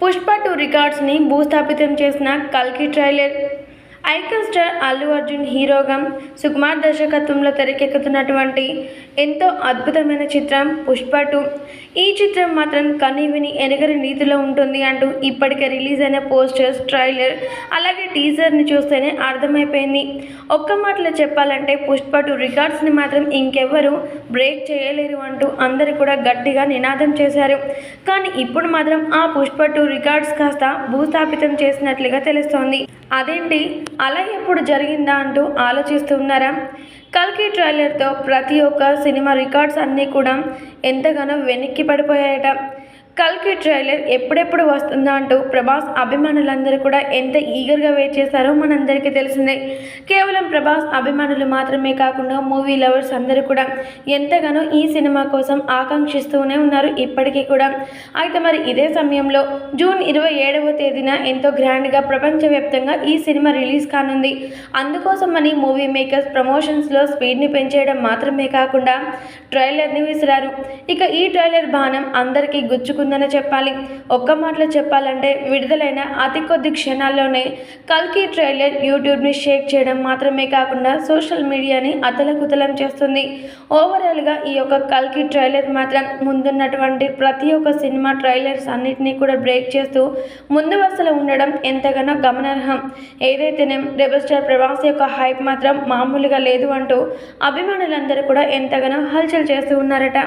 Pushpa two రికార్డ్స్ని భూస్థాపితం చేసిన కల్కి trailer icon star Allu Arjun హీరోగా సుకుమార్ దర్శకత్వంలో తెరకెక్కుతున్నటువంటి ఎంతో అద్భుతమైన చిత్రం పుష్ప టూ. ఈ చిత్రం మాత్రం కని విని ఎనగని రీతిలో ఉంటుంది అంటూ ఇప్పటికే రిలీజ్ అయిన పోస్టర్స్ ట్రైలర్ అలాగే టీజర్ని చూస్తేనే అర్థమైపోయింది. ఒక్క మాటలో చెప్పాలంటే పుష్ప టూ రికార్డ్స్ని మాత్రం ఇంకెవ్వరు బ్రేక్ చేయలేరు అంటూ అందరూ కూడా గట్టిగా నినాదం చేశారు. కానీ ఇప్పుడు మాత్రం ఆ పుష్ప టూ రికార్డ్స్ కాస్త భూస్థాపితం చేసినట్లుగా తెలుస్తోంది. అదేంటి? అలా ఎప్పుడు జరిగిందా అంటూ ఆలోచిస్తున్నారా? కల్కి ట్రైలర్తో ప్రతి ఒక్క సినిమా రికార్డ్స్ అన్నీ కూడా ఎంతగానో వెనక్కి పడిపోయాయట. కల్కి ట్రైలర్ ఎప్పుడెప్పుడు వస్తుందా అంటూ ప్రభాస్ అభిమానులందరూ కూడా ఎంత ఈగర్గా వెయిట్ చేశారో మనందరికీ తెలిసిందే. కేవలం ప్రభాస్ అభిమానులు మాత్రమే కాకుండా మూవీ లవర్స్ అందరూ కూడా ఎంతగానో ఈ సినిమా కోసం ఆకాంక్షిస్తూనే ఉన్నారు ఇప్పటికీ కూడా. అయితే మరి ఇదే సమయంలో జూన్ ఇరవై ఏడవ తేదీన ఎంతో గ్రాండ్గా ప్రపంచవ్యాప్తంగా ఈ సినిమా రిలీజ్ కానుంది. అందుకోసమని మూవీ మేకర్స్ ప్రమోషన్స్లో స్పీడ్ని పెంచేయడం మాత్రమే కాకుండా ట్రైలర్ని విసిరారు. ఇక ఈ ట్రైలర్ బాణం అందరికీ ఉంటుందనే చెప్పాలి. ఒక్క మాటలో చెప్పాలంటే విడుదలైన అతి కొద్ది క్షణాల్లోనే కల్కి ట్రైలర్ యూట్యూబ్ని షేక్ చేయడం మాత్రమే కాకుండా సోషల్ మీడియాని అతలకుతలం చేస్తుంది. ఓవరాల్గా ఈ యొక్క కల్కి ట్రైలర్ మాత్రం ముందున్నటువంటి ప్రతి ఒక్క సినిమా ట్రైలర్స్ అన్నిటినీ కూడా బ్రేక్ చేస్తూ ముందు వరుసలో ఉండడం ఎంతగానో గమనార్హం. ఏదైతేనే రెబల్ స్టార్ ప్రభాస్ యొక్క హైప్ మాత్రం మామూలుగా లేదు అంటూ అభిమానులందరూ కూడా ఎంతగానో హల్చల్ చేస్తూ ఉన్నారట.